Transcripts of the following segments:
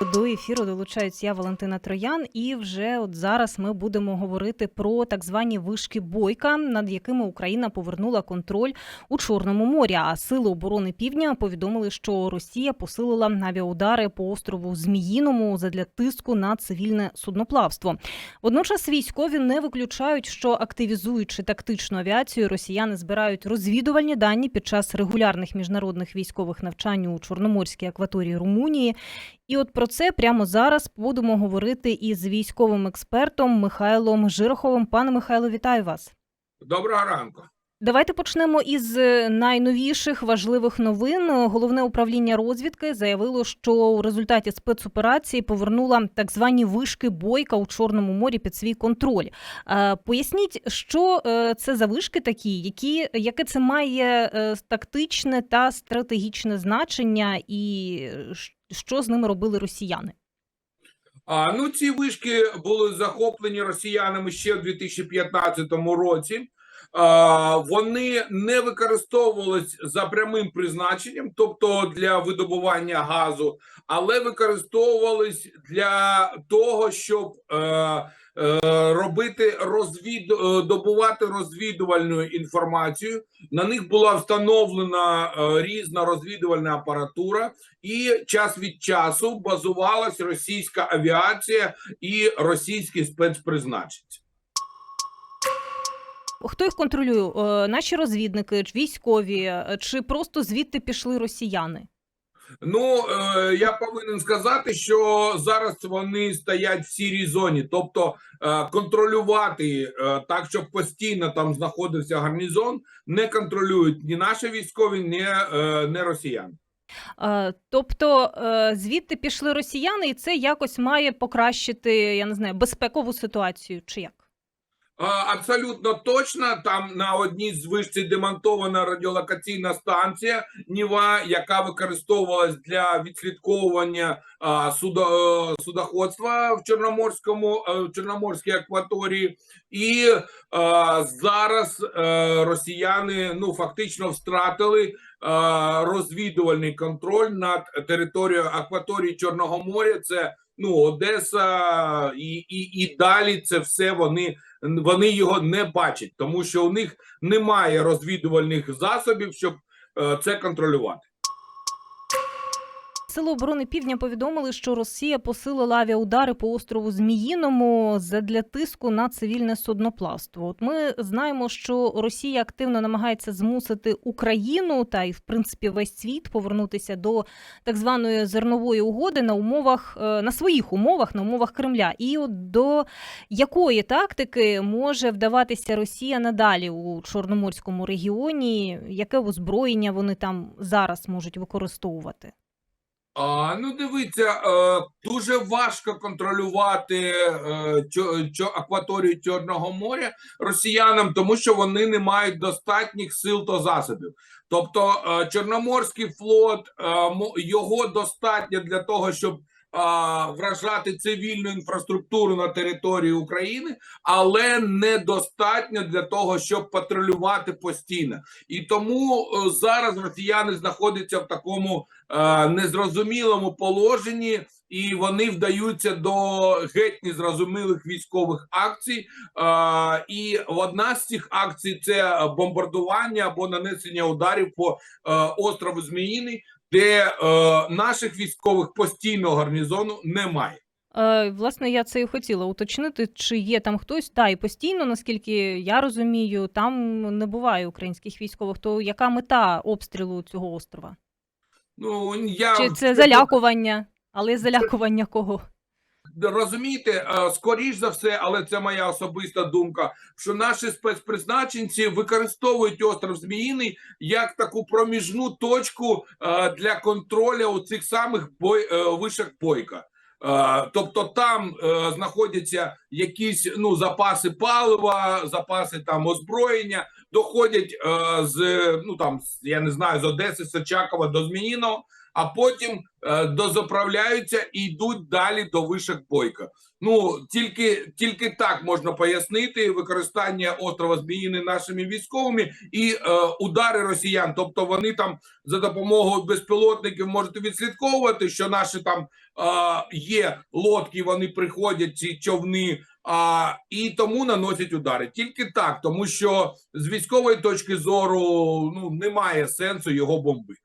До ефіру долучаюсь я Валентина Троян, і вже от зараз ми будемо говорити про так звані вишки бойка, над якими Україна повернула контроль у Чорному морі. А сили оборони Півдня повідомили, що Росія посилила авіаудари по острову Зміїному задля тиску на цивільне судноплавство. Водночас військові не виключають, що активізуючи тактичну авіацію, росіяни збирають розвідувальні дані під час регулярних міжнародних військових навчань у Чорноморській акваторії Румунії. І от про це прямо зараз будемо говорити із військовим експертом Михайлом Жироховим. Пане Михайло, вітаю вас. Доброго ранку. Давайте почнемо із е, найновіших важливих новин. Головне управління розвідки заявило, що у результаті спецоперації повернула так звані вишки бойка у Чорному морі під свій контроль. Е, Поясніть, що е, це за вишки такі, які яке це має тактичне та стратегічне значення, і що з ними робили росіяни? А, ну, ці вишки були захоплені росіянами ще в 2015 році. А, вони не використовувались за прямим призначенням, тобто для видобування газу, але використовувались для того, щоб е, е, робити розвід, е, добувати розвідувальну інформацію. На них була встановлена е, різна розвідувальна апаратура, і час від часу базувалась російська авіація і російські спецпризначенці. Хто їх контролює? Е, Наші розвідники, військові, е, чи просто звідти пішли росіяни? Ну е, я повинен сказати, що зараз вони стоять в сірій зоні, тобто е, контролювати е, так, щоб постійно там знаходився гарнізон, не контролюють ні наші військові, ні, е, ні росіяни. Е, Тобто е, звідти пішли росіяни, і це якось має покращити, я не знаю, безпекову ситуацію, чи як? А, Абсолютно точно. Там на одній з вишці демонтована радіолокаційна станція Ніва, яка використовувалась для відслідковування а, судо, е, судоходства в Чорноморському е, в Чорноморській акваторії, і а, зараз е, росіяни ну фактично втратили розвідувальний контроль над територією акваторії Чорного моря. Це ну Одеса і, і, і далі це все вони вони його не бачать, тому що у них немає розвідувальних засобів, щоб е, це контролювати. Сили оборони Півдня повідомили, що Росія посилила авіаудари по острову Зміїному задля тиску на цивільне судноплавство. От ми знаємо, що Росія активно намагається змусити Україну та й в принципі весь світ повернутися до так званої зернової угоди на умовах е, на своїх умовах, на умовах Кремля. І от до якої тактики може вдаватися Росія надалі у Чорноморському регіоні? Яке озброєння вони там зараз можуть використовувати? А, ну, дивіться, е, дуже важко контролювати е, акваторію Чорного моря росіянам, тому що вони не мають достатніх сил та засобів. Тобто, е, Чорноморський флот його достатньо для того, щоб вражати цивільну інфраструктуру на території України, але недостатньо для того, щоб патрулювати постійно. І тому зараз росіяни знаходяться в такому незрозумілому положенні, і вони вдаються до геть незрозумілих військових акцій. Е, і одна з цих акцій це бомбардування або нанесення ударів по е, острову Зміїний, де е, наших військових постійного гарнізону немає. Е, Власне, я це і хотіла уточнити, чи є там хтось. Та і постійно, наскільки я розумію, там не буває українських військових. То яка мета обстрілу цього острова? Ну я Чи це залякування? Але залякування кого? розумієте, е, скоріш за все, але це моя особиста думка. Що наші спецпризначенці використовують остров Зміїний як таку проміжну точку е, для контролю у цих самих бой, вишах вишок бойка. Е, Тобто там е, знаходяться якісь ну запаси палива, запаси там озброєння, доходять е, з ну там я не знаю з Одеси, Сочакова до Зміїного. А потім е, дозаправляються і йдуть далі до вишок бойка. Ну тільки тільки так можна пояснити використання острова Зміїни нашими військовими і е, удари росіян. Тобто вони там за допомогою безпілотників можете відслідковувати, що наші там е, є лодки, вони приходять ці човни. А, і тому наносять удари тільки так, тому що з військової точки зору ну немає сенсу його бомбити.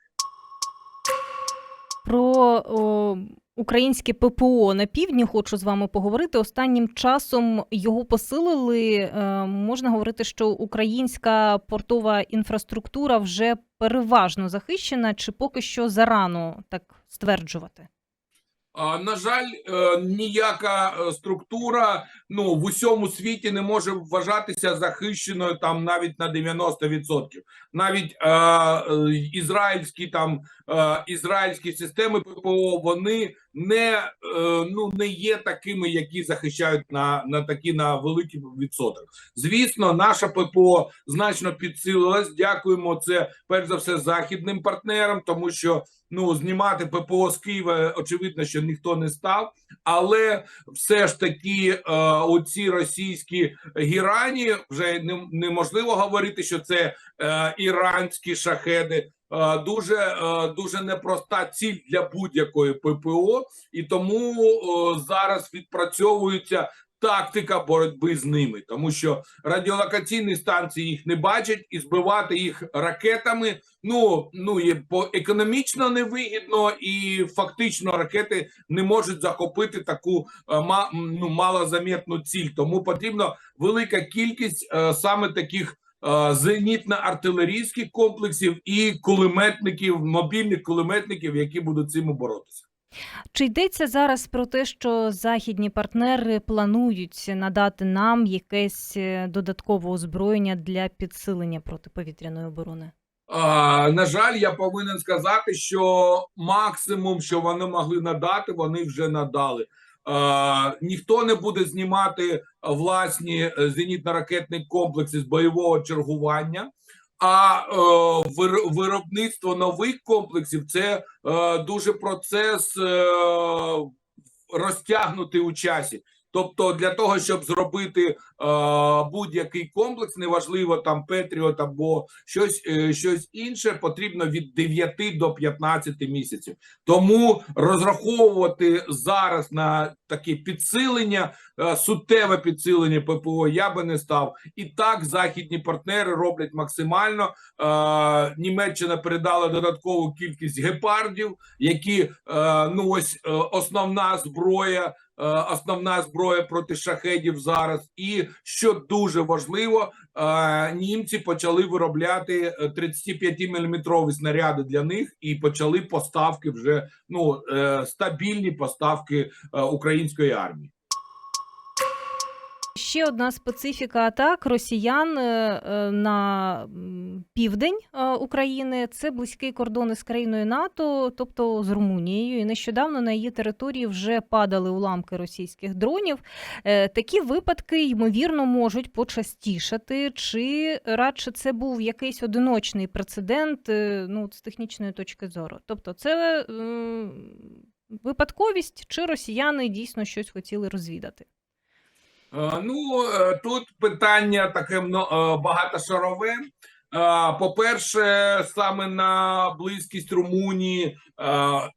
Про о, українське ППО на півдні хочу з вами поговорити. Останнім часом його посилили. Е, можна говорити, що українська портова інфраструктура вже переважно захищена, чи поки що зарано так стверджувати? На жаль, е, ніяка е, структура ну в усьому світі не може вважатися захищеною там навіть на 90%. Навіть е, ізраїльські там ізраїльські системи ППО вони не е, ну не є такими, які захищають на, на такі на великий відсоток. Звісно, наша ППО значно підсилилась. Дякуємо це перш за все західним партнерам, тому що ну знімати ППО з Києва очевидно, що ніхто не став, але все ж таки е, оці російські гірані вже не, неможливо говорити, що це е, іранські шахеди. Е, Дуже е, дуже непроста ціль для будь-якої ППО, і тому зараз відпрацьовується тактика боротьби з ними, тому що радіолокаційні станції їх не бачать, і збивати їх ракетами. Ну ну є по економічно невигідно, і фактично ракети не можуть захопити таку е, ну, малозамітну ціль. Тому потрібна велика кількість саме таких. Е, Зенітно-артилерійських комплексів і кулеметників, мобільних кулеметників, які будуть цим боротися. Чи йдеться зараз про те, що західні партнери планують надати нам якесь е, додаткове озброєння для підсилення протиповітряної оборони? А, на жаль, я повинен сказати, що максимум, що вони могли надати, вони вже надали. А, ніхто не буде знімати власні е, зенітно-ракетні комплекси з бойового чергування. А е, виробництво нових комплексів це е, дуже процес е, розтягнутий у часі. Тобто, для того, щоб зробити е, будь-який комплекс, неважливо там Петріот або щось, е, щось інше, потрібно від 9 до 15 місяців. Тому розраховувати зараз на таке підсилення, е, суттєве підсилення ППО я би не став. І так західні партнери роблять максимально. Е, Німеччина передала додаткову кількість гепардів, які е, ну ось е, основна зброя. Е, Основна зброя проти шахедів зараз, і що дуже важливо, е, німці почали виробляти 35-мм снаряди для них і почали поставки вже ну е, стабільні поставки е, української армії. Ще одна специфіка атак росіян е, е, на південь е, України це близький кордон із країною НАТО, тобто з Румунією. І нещодавно на її території вже падали уламки російських дронів. Такі випадки ймовірно можуть почастішати. Чи радше це був якийсь одиночний прецедент ну, з технічної точки зору? Тобто, це випадковість, чи росіяни дійсно щось хотіли розвідати? Е, Ну е, тут питання таке е, багатошарове. Е, По-перше, саме на близькість Румунії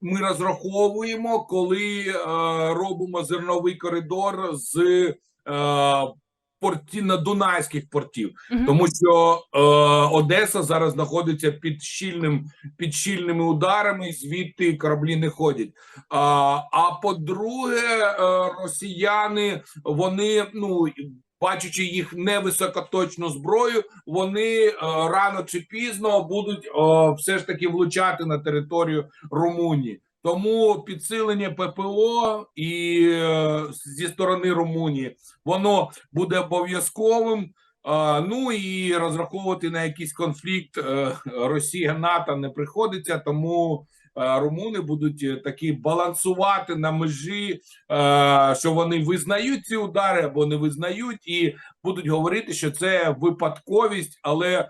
ми розраховуємо, коли робимо зерновий коридор з портів на дунайських портів, Мгм. тому що е, Одеса зараз знаходиться під щільним під щільними ударами, звідти кораблі не ходять. А, а по-друге, е, росіяни вони ну. Бачачи їх невисокоточну зброю, вони е, рано чи пізно будуть е, все ж таки влучати на територію Румунії. Тому підсилення ППО і е, зі сторони Румунії воно буде обов'язковим. Ну і розраховувати на якийсь конфлікт е, Росія НАТО не приходиться, тому румуни будуть е, такі балансувати на межі, е, що вони визнають ці удари або не визнають, і будуть говорити, що це випадковість. Але е,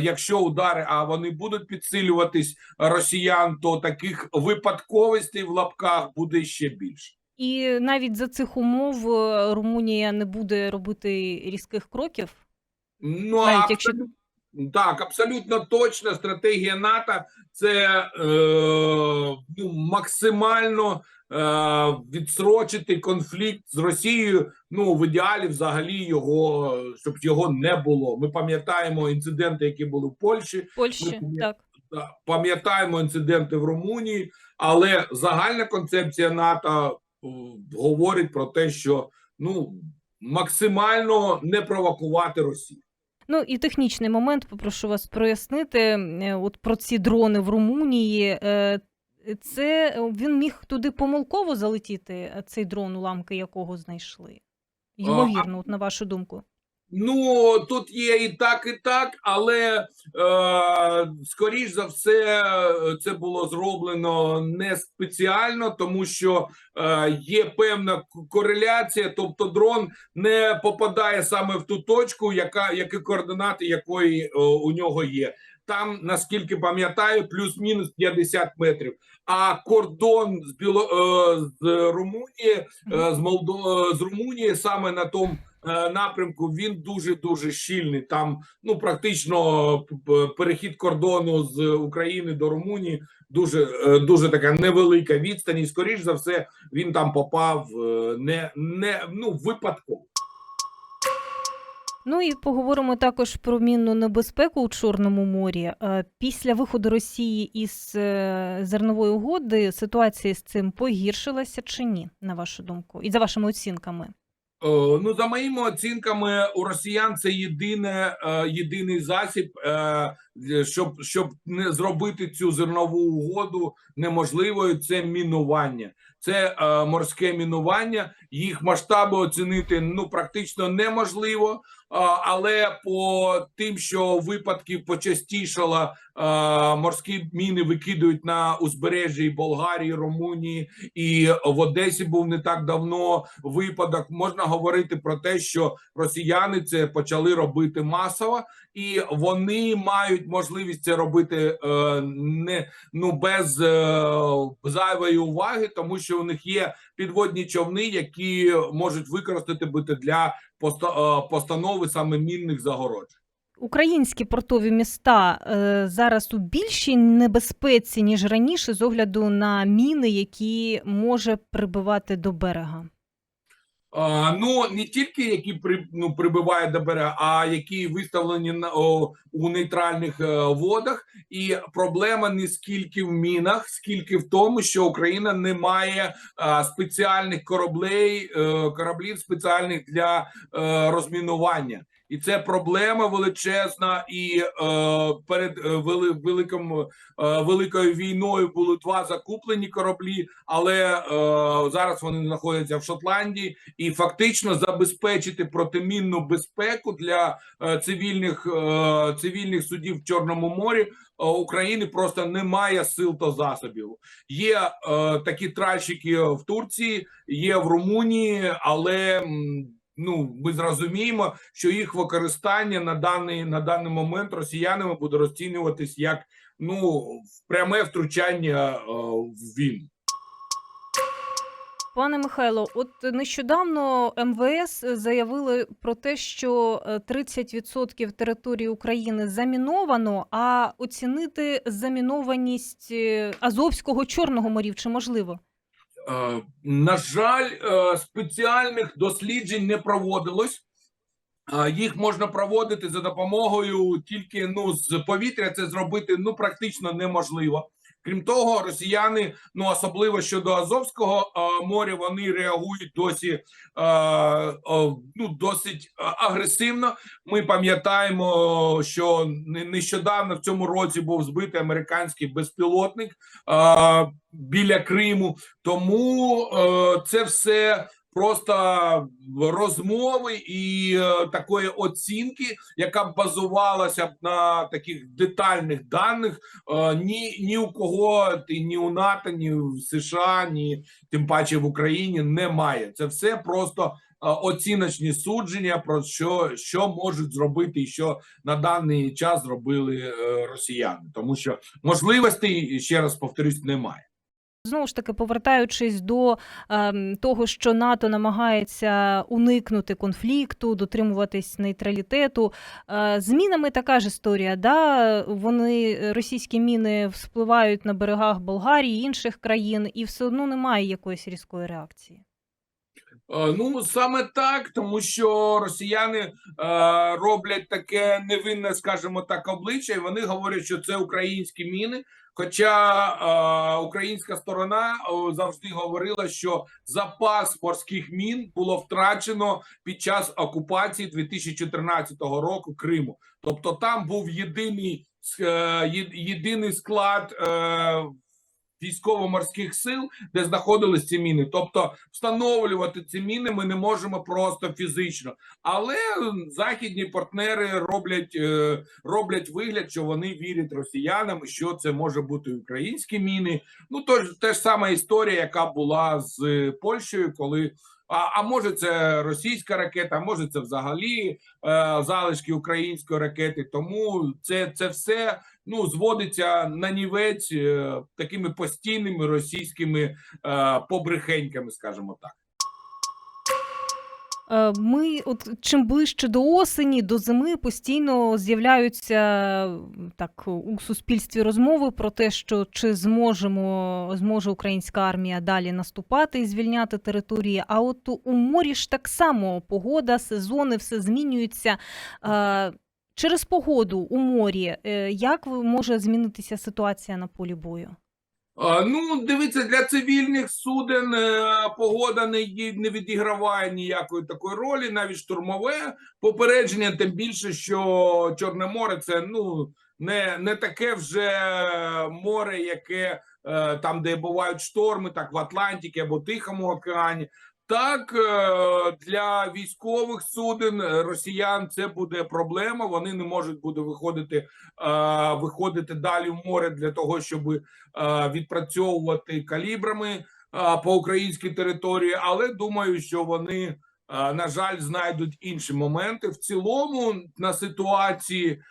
якщо удари, а вони будуть підсилюватись росіян, то таких випадковостей в лапках буде ще більше. І навіть за цих умов е, Румунія не буде робити різких кроків. Ну Навіть якщо- абсолютно, так, абсолютно точна стратегія НАТО це е, ну, максимально е, відсрочити конфлікт з Росією. Ну в ідеалі, взагалі, його щоб його не було. Ми пам'ятаємо інциденти, які були в Польщі. Польщі Ми- так. та, Пам'ятаємо інциденти в Румунії, але загальна концепція НАТО е, говорить про те, що ну максимально не провокувати Росію. Ну і технічний момент, попрошу вас прояснити. е, От про ці дрони в Румунії. е, Це е, він міг туди помилково залетіти, цей дрон, уламки якого знайшли. Ймовірно, от на вашу думку. Ну тут є і так, і так, але е, скоріш за все це було зроблено не спеціально, тому що е, є певна кореляція, тобто дрон не попадає саме в ту точку, яка які координати якої е, у нього є. Там, наскільки пам'ятаю, плюс-мінус 50 метрів. А кордон з Біло е, з Румунії, е, з Молдо з Румунії саме на тому напрямку він дуже дуже щільний. Там ну практично перехід кордону з України до Румунії дуже е, дуже така невелика відстань. І скоріш за все він там попав е, не не ну випадково. Ну і поговоримо також про мінну небезпеку у Чорному морі. Е, Після виходу Росії із е, зернової угоди ситуація з цим погіршилася чи ні, на вашу думку, і за вашими оцінками? Е, Ну, за моїми оцінками, у росіян це єдине, е, єдиний засіб, е, щоб, щоб не зробити цю зернову угоду неможливою. Це мінування, це морське мінування. Їх масштаби оцінити ну практично неможливо. Але по тим, що випадків почастішало, морські міни викидують на узбережжі Болгарії, Румунії і в Одесі був не так давно випадок. Можна говорити про те, що росіяни це почали робити масово, і вони мають можливість це робити е, не ну без е, зайвої уваги, тому що у них є підводні човни, які можуть використати бути для постанови саме мінних загороджень. Українські портові міста е, зараз у більшій небезпеці, ніж раніше, з огляду на міни, які може прибивати до берега. Ну не тільки які ну, прибивають до берега, а які виставлені на о, у нейтральних е, водах. І проблема не скільки в мінах, скільки в тому, що Україна не має а, спеціальних кораблей, е, кораблів спеціальних для е, розмінування. І це проблема величезна. І е, перед е, вели, великим, е, великою війною були два закуплені кораблі, але е, зараз вони знаходяться в Шотландії і фактично забезпечити протимінну безпеку для е, цивільних е, цивільних судів в Чорному морі е, України просто немає сил та засобів. Є е, такі тральщики в Турції, є в Румунії, але ну ми зрозуміємо, що їх використання на даний на даний момент росіянами буде розцінюватись як ну пряме втручання е, в війну. Пане Михайло, от нещодавно МВС заявили про те, що е, 30% території України заміновано, а оцінити замінованість е, Азовського Чорного морів чи можливо? Е, На жаль, е, спеціальних досліджень не проводилось. Е, Їх можна проводити за допомогою тільки ну з повітря. Це зробити ну практично неможливо. Крім того, росіяни, ну особливо щодо Азовського моря, вони реагують досі ну досить агресивно. Ми пам'ятаємо, що не- нещодавно в цьому році був збитий американський безпілотник біля Криму. Тому е, це все просто розмови і е, такої оцінки, яка б базувалася б на таких детальних даних. Е, ні, ні у кого ні у НАТО, ні в США, ні тим паче в Україні немає. Це все просто е, оціночні судження про що, що можуть зробити і що на даний час зробили росіяни, тому що можливостей ще раз повторюсь немає. Знову ж таки, повертаючись до е, того, що НАТО намагається уникнути конфлікту, дотримуватись нейтралітету. Е, з мінами така ж історія. Да? Вони російські міни вспливають на берегах Болгарії, інших країн, і все одно немає якоїсь різкої реакції. Е, Ну саме так, тому що росіяни е, роблять таке невинне, скажімо так, обличчя, і вони говорять, що це українські міни. Хоча е, українська сторона завжди говорила, що запас морських мін було втрачено під час окупації 2014 року Криму. Тобто там був єдиний е, єдиний склад е, військово-морських сил, де знаходились ці міни. Тобто встановлювати ці міни ми не можемо просто фізично. Але західні партнери роблять, е, роблять вигляд, що вони вірять росіянам, що це може бути українські міни. Ну то ж те ж сама історія, яка була з е, Польщею, коли. А, а може це російська ракета, а може це взагалі е, залишки української ракети. Тому це, це все ну зводиться на нівець е, такими постійними російськими е, побрехеньками, скажімо так. Е, Ми, от чим ближче до осені, до зими, постійно з'являються так у суспільстві розмови про те, що чи зможемо зможе українська армія далі наступати і звільняти території. А от у морі ж так само погода, сезони, все змінюється. Через погоду у морі, е, як може змінитися ситуація на полі бою? Ну, дивіться, для цивільних суден е, погода не, не відіграває ніякої такої ролі, навіть штурмове попередження, тим більше, що Чорне море це ну не, не таке вже море, яке е, там, де бувають шторми, так в Атлантиці або Тихому океані. Так, е, для військових суден е, росіян це буде проблема. Вони не можуть буде виходити, е, виходити далі в море для того, щоб відпрацьовувати калібрами по українській території, але думаю, що вони, на жаль, знайдуть інші моменти. В цілому на ситуації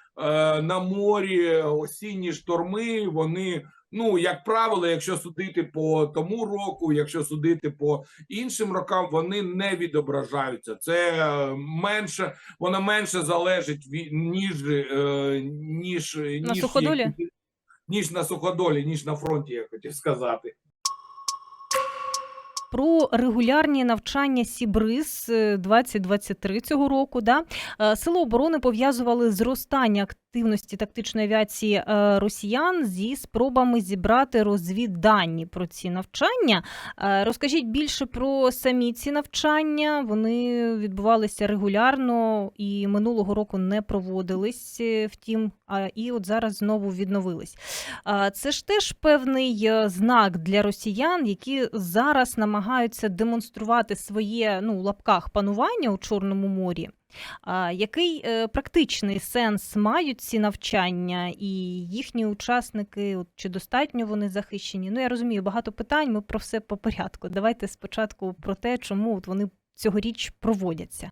на морі осінні шторми, вони. Ну, як правило, якщо судити по тому року, якщо судити по іншим рокам, вони не відображаються. Це е, менше, воно менше залежить від ніж е, ніж На ніж суходолі? які- ніж на суходолі, ніж на фронті, я хотів сказати. Про регулярні навчання Сібриз е, 2023 цього року. Да? Е, Сили оборони пов'язували зростання активності тактичної авіації е, росіян зі спробами зібрати розвіддані про ці навчання. Е, Розкажіть більше про самі ці навчання. Вони відбувалися регулярно і минулого року не проводились. е, Втім, і от зараз знову відновились. Це ж теж певний знак для росіян, які зараз намагаються демонструвати своє ну, лапках панування у Чорному морі. А, Який е, практичний сенс мають ці навчання і їхні учасники, от, чи достатньо вони захищені? Ну, я розумію, багато питань, ми про все по порядку. Давайте спочатку про те, чому от вони цьогоріч проводяться.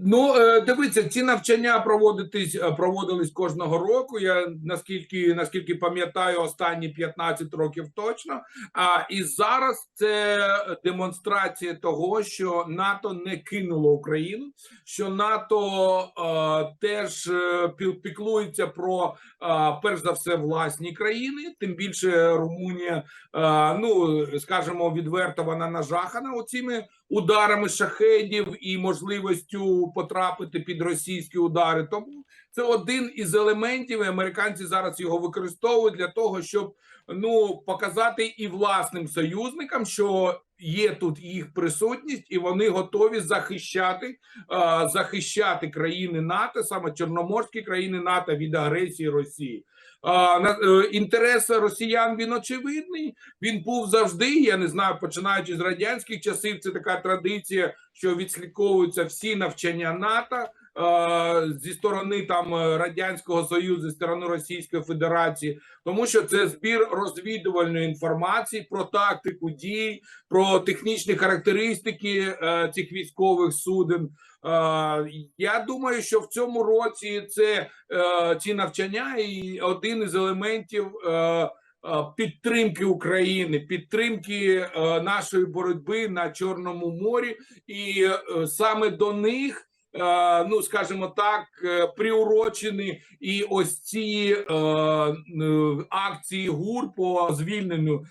Ну, е, дивіться, ці навчання проводитись е, проводились кожного року. Я наскільки наскільки пам'ятаю, останні 15 років точно. А і зараз це демонстрація того, що НАТО не кинуло Україну, що НАТО е, теж е, піклується про е, перш за все власні країни, тим більше Румунія, е, ну скажімо, відверто вона нажахана оціми ударами шахедів і можливістю потрапити під російські удари. Тому це один із елементів. і Американці зараз його використовують для того, щоб ну показати і власним союзникам, що є тут їх присутність, і вони готові захищати, захищати країни НАТО, саме чорноморські країни НАТО від агресії Росії. На, е, інтерес росіян він очевидний. Він був завжди. Я не знаю, починаючи з радянських часів, це така традиція, що відслідковуються всі навчання НАТО. Е, Зі сторони там е, радянського союзу, зі сторони Російської Федерації, тому що це збір розвідувальної інформації про тактику дій, про технічні характеристики е, цих військових суден. Я думаю, що в цьому році це ці навчання і один із елементів підтримки України, підтримки нашої боротьби на Чорному морі, і саме до них. Е, Ну, скажімо так, е, приурочені і ось ці е, акції ГУР по звільненню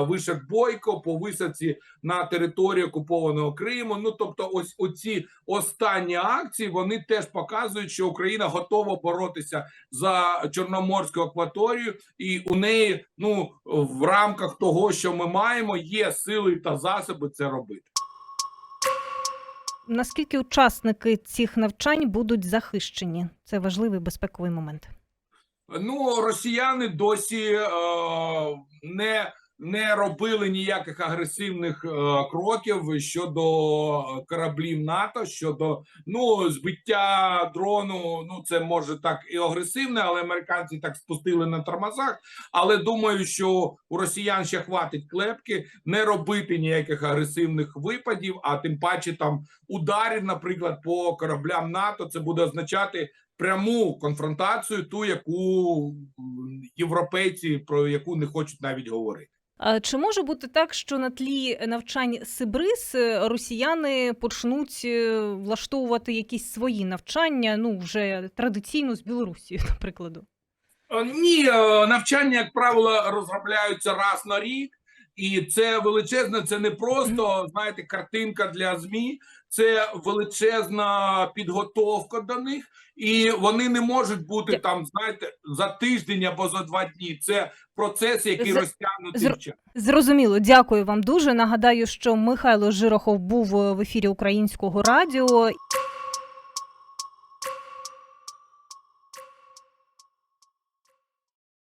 вишок Бойко по висадці на території окупованого Криму. Ну тобто, ось оці останні акції вони теж показують, що Україна готова боротися за Чорноморську акваторію, і у неї ну в рамках того, що ми маємо, є сили та засоби це робити. Наскільки учасники цих навчань будуть захищені? Це важливий безпековий момент. Ну, росіяни досі е, не, не робили ніяких агресивних е, кроків щодо кораблів НАТО, щодо ну збиття дрону. Ну це може так і агресивне, але американці так спустили на тормозах. Але думаю, що у росіян ще хватить клепки не робити ніяких агресивних випадів, а тим паче там ударів, наприклад, по кораблям НАТО. Це буде означати пряму конфронтацію, ту, яку європейці про яку не хочуть навіть говорити. Чи може бути так, що на тлі навчань Сибрис е, росіяни почнуть е, влаштовувати якісь свої навчання, ну вже традиційно з Білорусі, наприклад? Е, Ні, навчання, як правило, розробляються раз на рік, і це величезне, це не просто знаєте, картинка для змі, це величезна підготовка до них, і вони не можуть бути там, знаєте, за тиждень або за два дні. Це процес, який За- розтягнутий в час. Зрозуміло, дякую вам дуже. Нагадаю, що Михайло Жирохов був е, в ефірі Українського радіо.